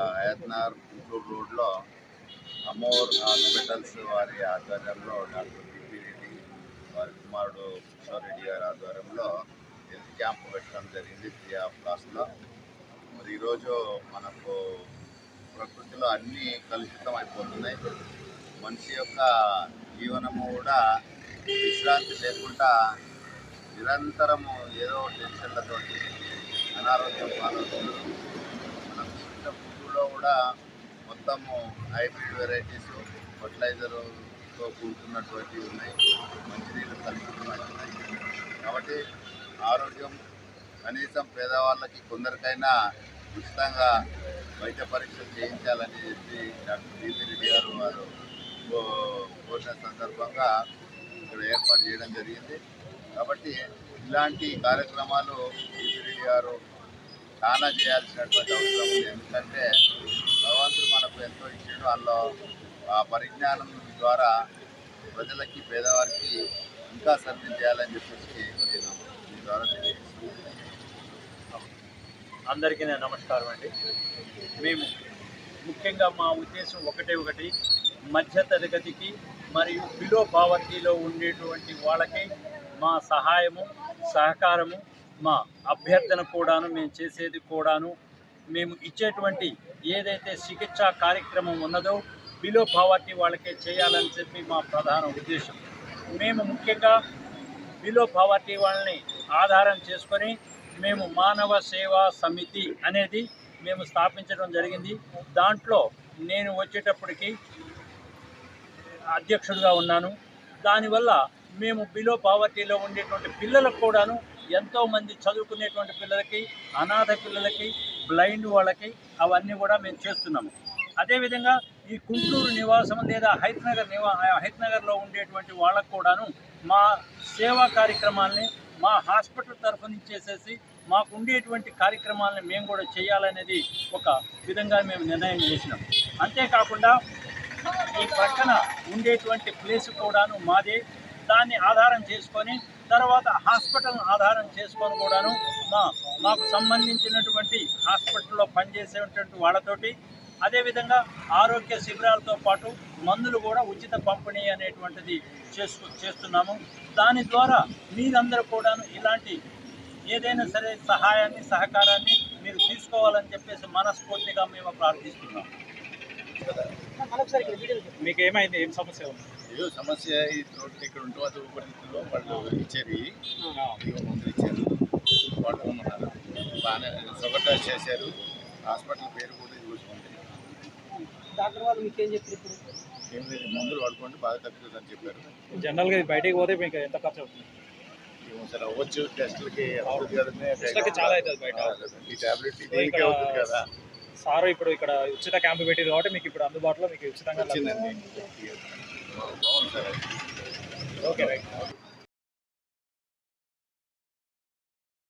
హయత్నార్ గుంటూరు రోడ్లో Amor hospitals వారి ఆధ్వర్యంలో డాక్టర్ బిపి రెడ్డి వారి కుమారుడు కిషోర్ రెడ్డి గారి ఆధ్వర్యంలో హెల్త్ క్యాంప్ పెట్టడం జరిగింది త్రీ ఆఫ్ క్లాస్లో మరి ఈరోజు మనకు ప్రకృతిలో అన్నీ కలుషితం అయిపోతున్నాయి. మనిషి యొక్క జీవనము కూడా విశ్రాంతి లేకుండా నిరంతరము ఏదో టెన్షన్లతోటి అనారోగ్యం పాలవుతున్నారు తీసుకున్న కూడా మొత్తము హైబ్రిడ్ వెరైటీస్ ఫర్టిలైజర్తో కూడుకున్నటువంటి ఉన్నాయి. మంచినీళ్ళు కలుపుతున్నాయి కాబట్టి ఆరోగ్యం కనీసం పేదవాళ్ళకి కొందరికైనా ఉచితంగా వైద్య పరీక్షలు చేయించాలని చెప్పి డాక్టర్ బీపీ రెడ్డి గారు వారు కో- సందర్భంగా ఇక్కడ ఏర్పాటు చేయడం జరిగింది. కాబట్టి ఇలాంటి కార్యక్రమాలు బీపీ రెడ్డి గారు చాలా చేయాల్సినటువంటి అవసరం ఉంది. ఎందుకంటే భగవంతుడు మనకు ఎంతో ఇచ్చాడు. అందులో ఆ పరిజ్ఞానం ద్వారా ప్రజలకి పేదవారికి ఇంకా సర్వీస్ చేయాలని చెప్పేసి నేను మీ ద్వారా తెలియజేస్తున్నాను. అందరికీ నేను నమస్కారం అండి. మేము ముఖ్యంగా మా ఉద్దేశం ఒకటే ఒకటి మధ్య తరగతికి మరియు బిలో పావర్టీలో ఉండేటువంటి వాళ్ళకి మా సహాయము సహకారము మా అభ్యర్థన కూడాను మేము చేసేది కూడాను మేము ఇచ్చేటువంటి ఏదైతే చికిత్సా కార్యక్రమం ఉన్నదో బిలో పావర్టీ వాళ్ళకే చేయాలని చెప్పి మా ప్రధాన ఉద్దేశం. మేము ముఖ్యంగా బిలో పావర్టీ వాళ్ళని ఆధారం చేసుకొని మేము మానవ సేవా సమితి అనేది మేము స్థాపించడం జరిగింది. దాంట్లో నేను వచ్చేటప్పటికి అధ్యక్షుడిగా ఉన్నాను. దానివల్ల మేము బిలో పావర్టీలో ఉండేటువంటి పిల్లలకు కూడాను ఎంతోమంది చదువుకునేటువంటి పిల్లలకి అనాథ పిల్లలకి బ్లైండ్ వాళ్ళకి అవన్నీ కూడా మేము చేస్తున్నాము. అదేవిధంగా ఈ గుంటూరు నివాసం లేదా హైత్నగర్ నివా హైత్నగర్లో ఉండేటువంటి వాళ్ళకు కూడాను మా సేవా కార్యక్రమాల్ని మా హాస్పిటల్ తరఫు నుంచి చేసేసి మాకు ఉండేటువంటి కార్యక్రమాలను మేము కూడా చేయాలనేది ఒక విధంగా మేము నిర్ణయం చేసినాం. అంతేకాకుండా ఈ ప్రక్కన ఉండేటువంటి ప్లేస్ కూడాను మాదే దాన్ని ఆధారం చేసుకొని తర్వాత హాస్పిటల్ ఆధారం చేసుకొని కూడాను మా మాకు సంబంధించినటువంటి హాస్పిటల్లో పనిచేసేటువంటి వాళ్ళతోటి అదేవిధంగా ఆరోగ్య శిబిరాలతో పాటు మందులు కూడా ఉచిత పంపిణీ అనేటువంటిది చేసుకు చేస్తున్నాము. దాని ద్వారా మీరందరూ కూడాను ఇలాంటి ఏదైనా సరే సహాయాన్ని సహకారాన్ని మీరు తీసుకోవాలని చెప్పేసి మనస్ఫూర్తిగా మేము ప్రార్థిస్తున్నాం. మీకు ఏమైంది ఏం సమస్య ఉంది? ఏదో సమస్య ఈ రోడ్డు ఇక్కడ ఉంటూ అది ఊపిరితిత్తులో వాళ్ళు ఇచ్చేది. మందులు ఇచ్చారు. వాడుకోమన్నారు బాగానే షుగర్ టెస్ట్ చేశారు. హాస్పిటల్ పేరు కూడా చూసుకోండి. డాక్టర్ వాళ్ళు మీకు ఏం చెప్పారు ఇప్పుడు? ఏం లేదు మందులు వాడుకోండి బాగా తగ్గుతుందని చెప్పారు. జనరల్గా ఇది బయటికి పోతే మీకు ఎంత ఖర్చు అవుతుంది? సార్ అవ్వచ్చు. టెస్టులకి అవుతుంది టెస్టులకి చాలా అవుతుంది బయట. ఈ టాబ్లెట్ దీనికి అవుతుంది కదా. సార్ ఇప్పుడు ఇక్కడ ఉచిత క్యాంప్ పెట్టింది కాబట్టి మీకు ఇప్పుడు అందుబాటులో మీకు ఉచితంగా ఓకే రైట్.